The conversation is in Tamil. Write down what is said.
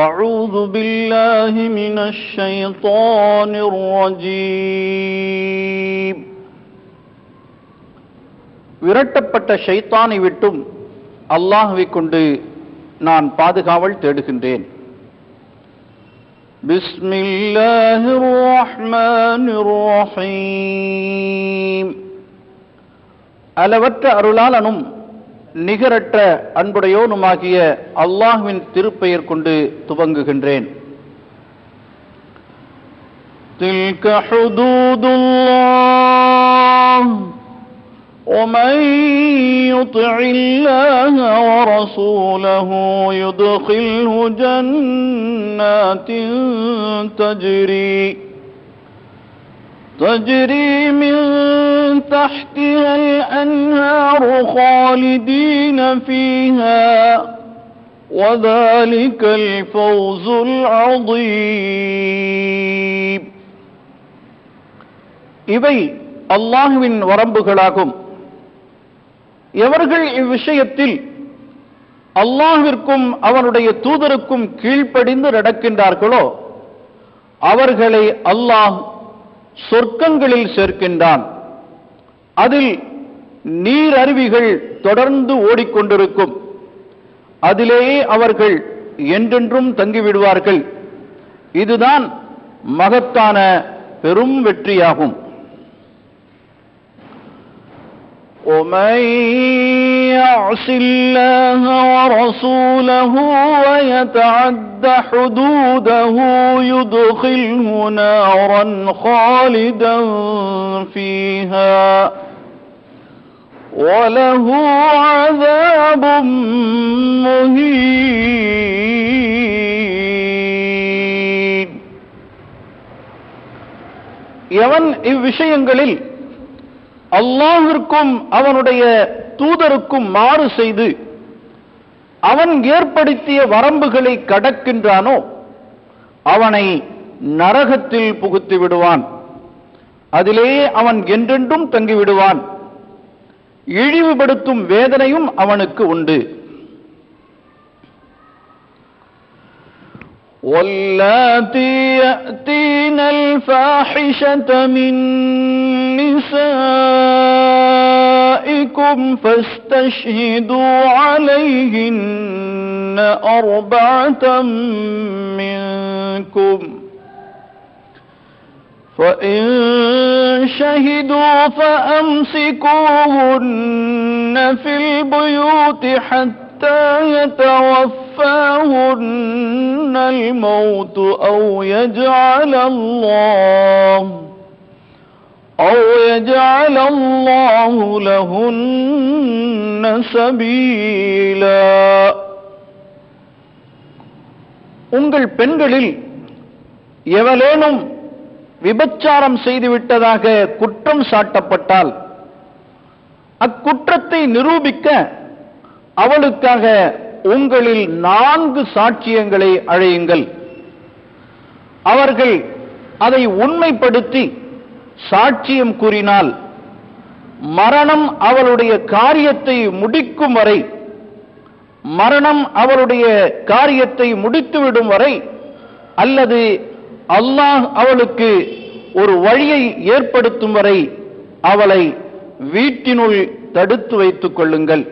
أعوذ بالله من الشيطان الرجيم விரட்டப்பட்ட ஷைத்தானை விட்டும் அல்லாஹ்வை கொண்டு நான் பாதுகாவல் தேடுகின்றேன் பிஸ்மில்லாஹிர் ரஹ்மானிர் ரஹீம் அளவற்ற அருளாளனும் நிகரற்ற அன்புடையோனுமாகிய அல்லாஹ்வின் திருப்பெயர் கொண்டு துவங்குகின்றேன் تلك حدود الله ومن يطع الله ورسوله يدخله جنات تجري تجري من تحتها الأنهار خالدين فيها وذلك الفوز العظيم இவை அல்லாஹுவின் வரம்புகளாகும் எவர்கள் இவ்விஷயத்தில் அல்லாஹ்விற்கும் அவனுடைய தூதருக்கும் கீழ்ப்படிந்து நடக்கின்றார்களோ அவர்களை அல்லாஹ் சொர்க்கங்களில் சேர்க்கின்றான் அதில் நீர் அருவிகள் தொடர்ந்து ஓடிக்கொண்டிருக்கும் அதிலேயே அவர்கள் என்றென்றும் தங்கிவிடுவார்கள் இதுதான் மகத்தான பெரும் வெற்றியாகும் ومن يعص الله ورسوله ويتعد حدوده يدخله نارا خالدا فيها وله عذاب مهين எவன் இவ்விஷயங்களில் அல்லாஹிற்கும் அவனுடைய தூதருக்கும் மாறு செய்து அவன் ஏற்படுத்திய வரம்புகளை கடக்கின்றானோ அவனை நரகத்தில் புகுத்தி விடுவான் அதிலே அவன் என்றென்றும் தங்கிவிடுவான் இழிவுபடுத்தும் வேதனையும் அவனுக்கு உண்டு واللاتي يأتين الفاحشة من نسائكم فاستشهدوا عليهن أربعة منكم فإن شهدوا فأمسكوهن في البيوت حتى يتوفاهن الموت أو يجعل الله أو يجعل الله لهن سبيلا உங்கள் பெண்களில் எவளேனும் விபச்சாரம் செய்துவிட்டதாக குற்றம் சாட்டப்பட்டால் அக்குற்றத்தை நிரூபிக்க அவளுக்காக உங்களில் நான்கு சாட்சியங்களை அழையுங்கள். அவர்கள் அதை உண்மைப்படுத்தி சாட்சியம் கூறினால் மரணம் அவளுடைய காரியத்தை முடிக்கும் வரை மரணம் அவளுடைய காரியத்தை முடித்துவிடும் வரை அல்லது அல்லாஹ் அவளுக்கு ஒரு வழியை ஏற்படுத்தும் வரை அவளை வீட்டினுள் தடுத்து வைத்துக் கொள்ளுங்கள்.